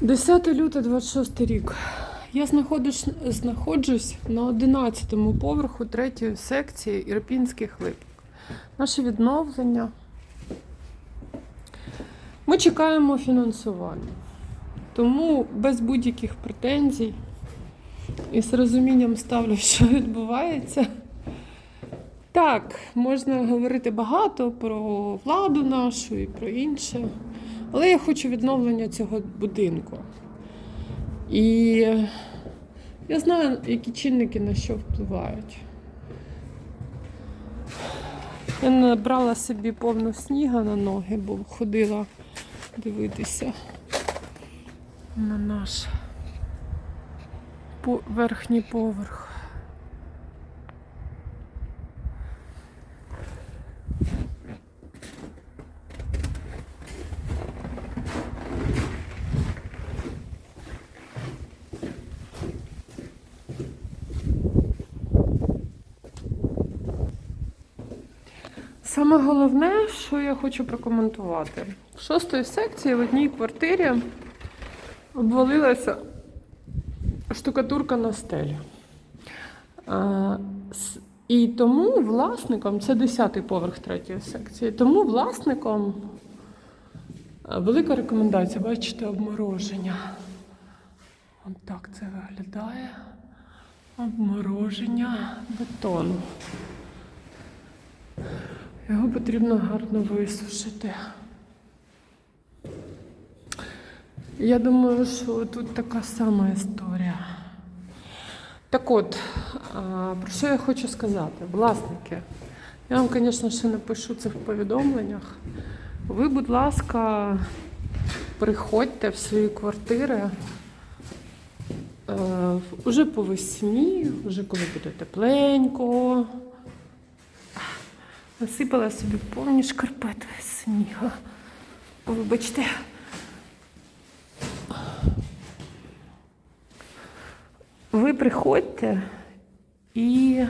10 лютого 26 рік. Я знаходжусь, знаходжусь на 11 поверху третьої секції Ірпінських липок. Наше відновлення. Ми чекаємо фінансування. Тому без будь-яких претензій і з розумінням ставлю, що відбувається. Так, можна говорити багато про владу нашу і про інше. Але я хочу відновлення цього будинку. І я знаю, які чинники на що впливають. Я набрала собі повну сніга на ноги, бо ходила дивитися на наш верхній поверх. Саме головне, що я хочу прокоментувати. В шостої секції в одній квартирі обвалилася штукатурка на стелі. І тому власником, це 10-й поверх третьої секції, тому власником велика рекомендація, бачите, обмороження. От так це виглядає. Обмороження бетону. Його потрібно гарно висушити. Я думаю, що тут така сама історія. Так от, про що я хочу сказати? Власники, я вам, звісно, ще напишу це в повідомленнях. Ви, будь ласка, приходьте в свої квартири. е, в- Уже по весні, вже коли буде тепленько, Насипала собі повні шкарпети сніга. Вибачте. Ви приходьте і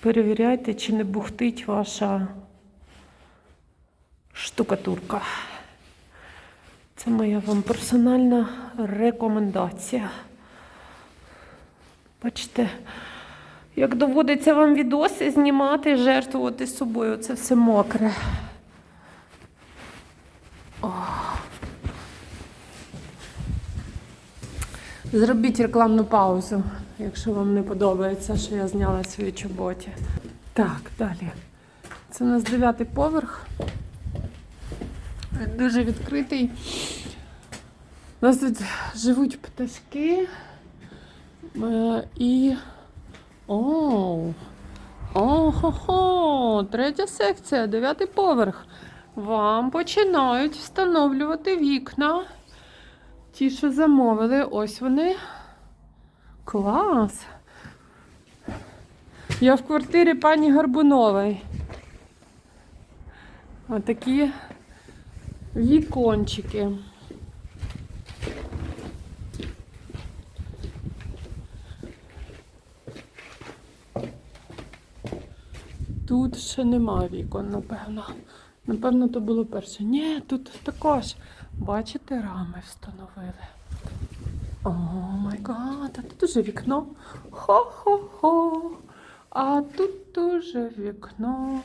перевіряйте, чи не бухтить ваша штукатурка. Це моя вам персональна рекомендація. Бачите, як доводиться вам відоси знімати, жертвувати собою, це все мокре. Зробіть рекламну паузу, якщо вам не подобається, що я зняла свої чоботі. Так, далі. Це у нас дев'ятий поверх. Дуже відкритий. У нас тут живуть пташки. Е, І Оу. Ого-хо, третя секція, дев'ятий поверх. Вам починають встановлювати вікна. Ті, що замовили, ось вони. Клас. Я в квартирі пані Гарбунової. Отакі вікончики. Тут ще нема вікон, напевно. Напевно, то було перше. Ні, тут також. Бачите, рами встановили. О май гад, а тут уже вікно. Хо-хо-хо. А тут уже вікно.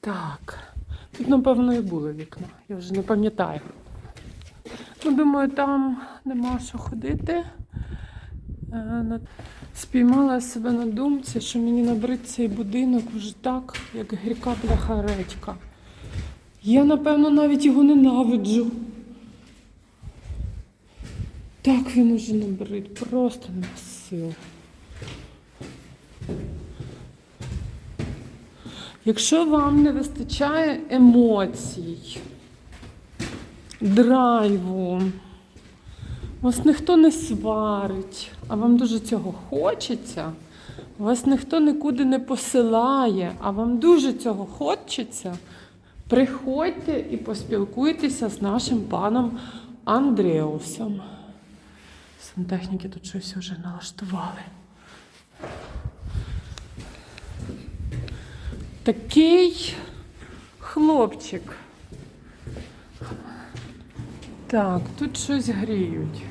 Так. Тут, напевно, і було вікно. Я вже не пам'ятаю. Ну, думаю, там нема що ходити. Е, Спіймала себе на думці, що мені набрид цей будинок вже так, як гірка бляха редька. Я, напевно, навіть його ненавиджу. Так він уже набрид, просто на силу. Якщо вам не вистачає емоцій, драйву, вас ніхто не сварить, а вам дуже цього хочеться, вас ніхто нікуди не посилає, а вам дуже цього хочеться, приходьте і поспілкуйтеся з нашим паном Андреусом. Сантехніки тут щось вже налаштували. Такий хлопчик. Так, тут щось гріють.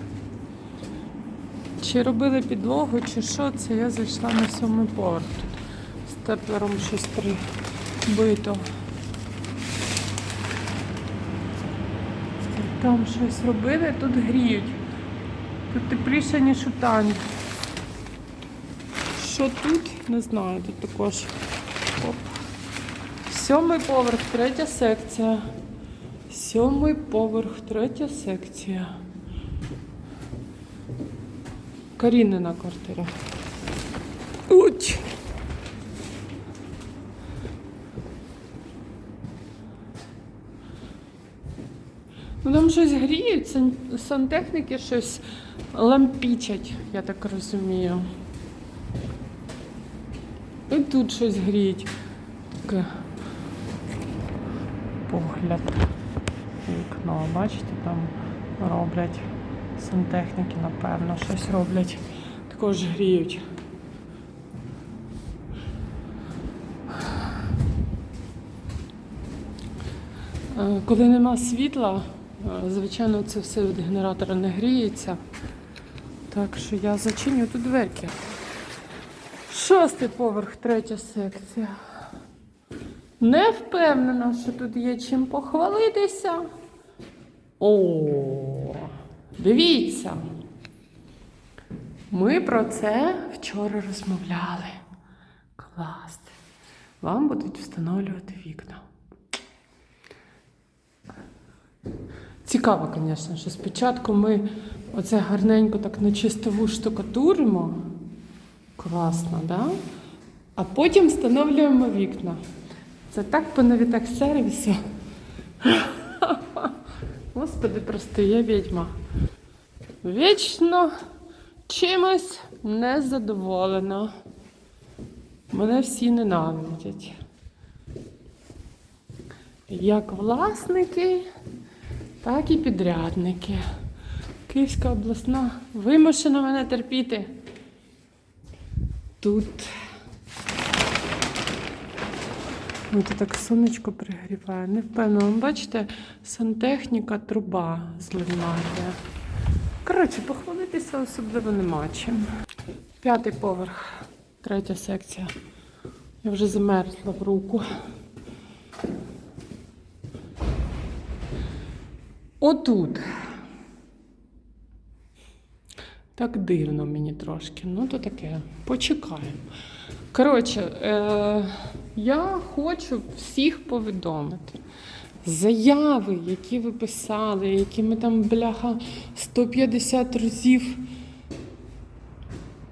Чи робили підлогу, чи що, це я зайшла на сьомий поверх. Тут степлером щось прибито. Там щось робили, тут гріють. Тут тепліше, ніж у Тані. Що тут? Не знаю, тут також. Сьомий поверх, третя секція. Сьомий поверх, третя секція. Карінина квартира. Уч! Ну там щось гріють, сан- сантехніки щось лампічать, я так розумію. І тут щось гріють. Погляд. Вікно, бачите, там роблять сантехніки, напевно, щось роблять. Також гріють. Е, Коли нема світла, е, звичайно, це все від генератора не гріється. Так що я зачиню тут дверки. Шостий поверх, третя секція. Не впевнена, що тут є чим похвалитися. О, дивіться. Ми про це вчора розмовляли. Клас. Вам будуть встановлювати вікна. Цікаво, звісно, що спочатку ми оце гарненько так на чистову штукатуримо. Класно, да? А потім встановлюємо вікна. Це так по новітах сервісу. Господи, прости, я відьма. Вічно чимось незадоволена. Мене всі ненавидять. Як власники, так і підрядники. Київська обласна вимушена мене терпіти. Тут. Ой, це так сонечко пригріває. Не впевнена. Бачите, сантехніка, труба зливна. Коротше, похвалитися особливо нема чим. П'ятий поверх, третя секція. Я вже замерзла в руку. Отут. Так дивно мені трошки. Ну, то таке. Почекаємо. Коротше, е- я хочу всіх повідомити. Заяви, які ви писали, які ми там, бляха, 150 разів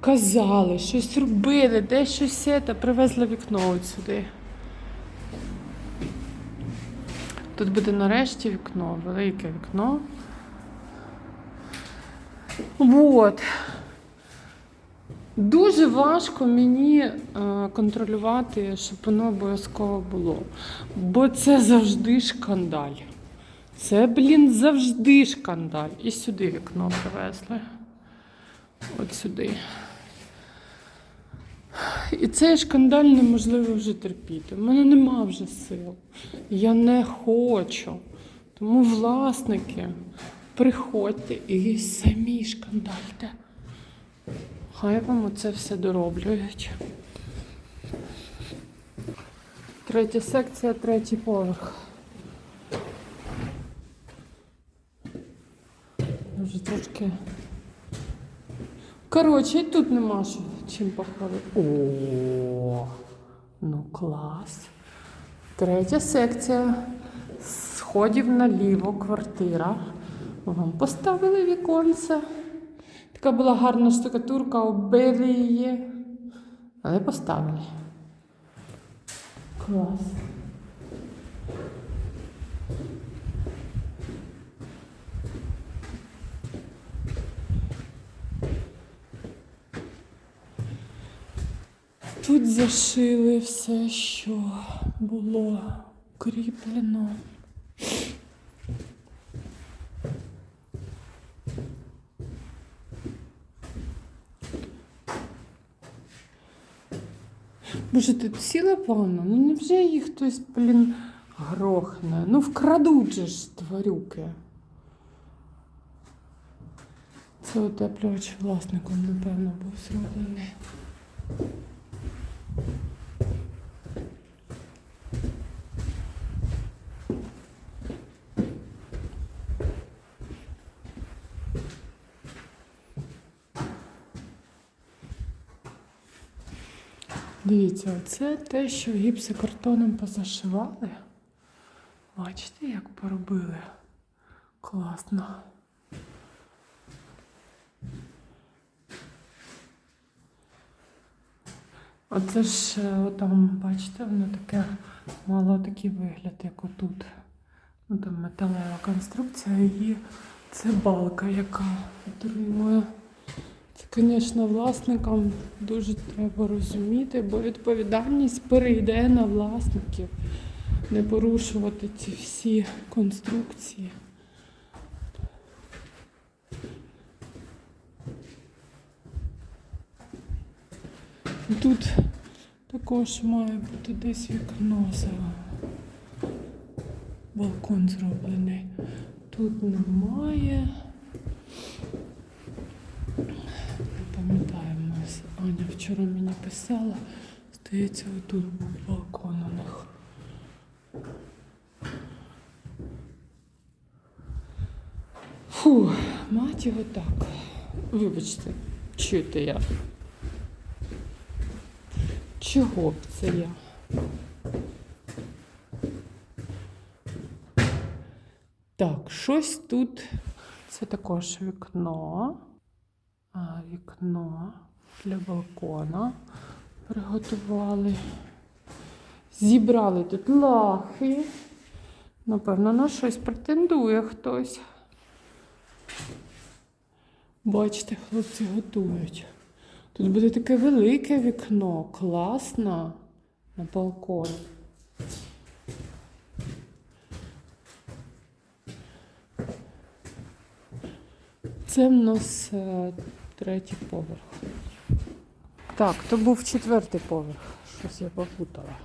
казали, щось робили, десь щось це, привезли вікно от сюди. Тут буде нарешті вікно, велике вікно. Вот. Дуже важко мені е, контролювати, щоб воно обов'язково було. Бо це завжди шкандаль. Це, блін, завжди шкандаль. І сюди вікно привезли. От сюди. І цей шкандаль неможливо вже терпіти. У мене нема вже сил. Я не хочу. Тому власники, приходьте і самі шкандальте. Хай вам оце все дороблюють. Третя секція, третій поверх. Вже трошки. Коротше, і тут нема що чим похвалити. О, ну клас. Третя секція. Сходів наліво квартира. Вам поставили віконце. Така була гарна штукатурка, оббили її. Але поставили. Клас. Тут зашили все, що було кріплено. Боже, тут ціла ванна. Ну невже їх хтось, блін, грохне? Ну вкрадуть же ж тварюки. Це утеплювач власником, напевно, був зроблений. Дивіться, оце те, що гіпсокартоном позашивали. Бачите, як поробили? Класно. Оце ж е, там, бачите, воно таке мало такий вигляд, як отут. Ну там металева конструкція і це балка, яка отримує. Звісно, власникам дуже треба розуміти, бо відповідальність перейде на власників, не порушувати ці всі конструкції. Тут також має бути десь вікно за балкон зроблений. Тут немає. Не пам'ятаю, ми з- Аня вчора мені писала. Здається, отут був балкон у них. Фу, мать його так. Вибачте, чуєте я. Чого б це я? Так, щось тут. Це також вікно. А, вікно для балкона приготували. Зібрали тут лахи. Напевно, на щось претендує хтось. Бачите, хлопці готують. Тут буде таке велике вікно, класно на балкон. Це в нас е, третій поверх. Так, то був четвертий поверх. Щось я попутала.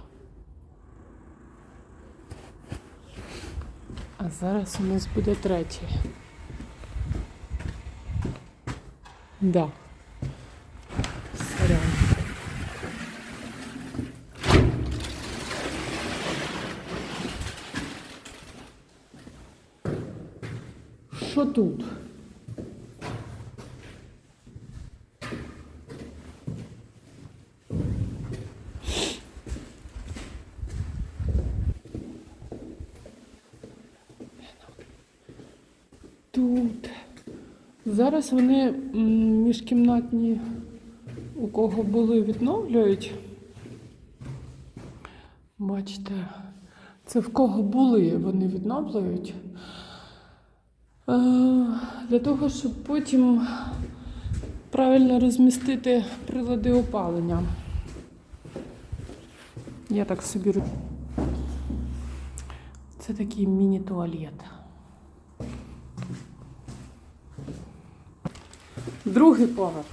А зараз у нас буде третій. Да. Сорян. Що тут? Тут. Зараз вони міжкімнатні, у кого були, відновлюють. Бачите, це в кого були, вони відновлюють. Е, для того, щоб потім правильно розмістити прилади опалення. Я так собі. Це такий міні-туалет. Другий поверх.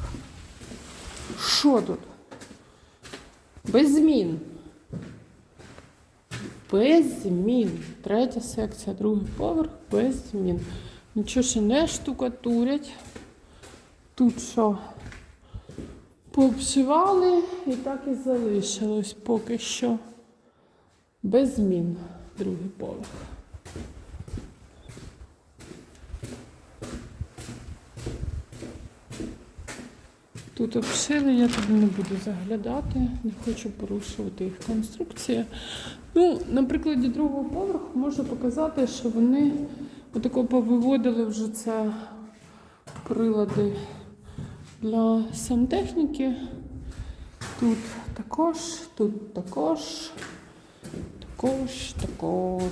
Що тут? Без змін. Без змін. Третя секція, другий поверх, без змін. Нічого ще не штукатурять. Тут що? Пообшивали і так і залишилось поки що. Без змін. Другий поверх. Тут обшили, я туди не буду заглядати, не хочу порушувати їх конструкції. Ну, на прикладі другого поверху можу показати, що вони отако повиводили вже це прилади для сантехніки. Тут також, тут також, також, також.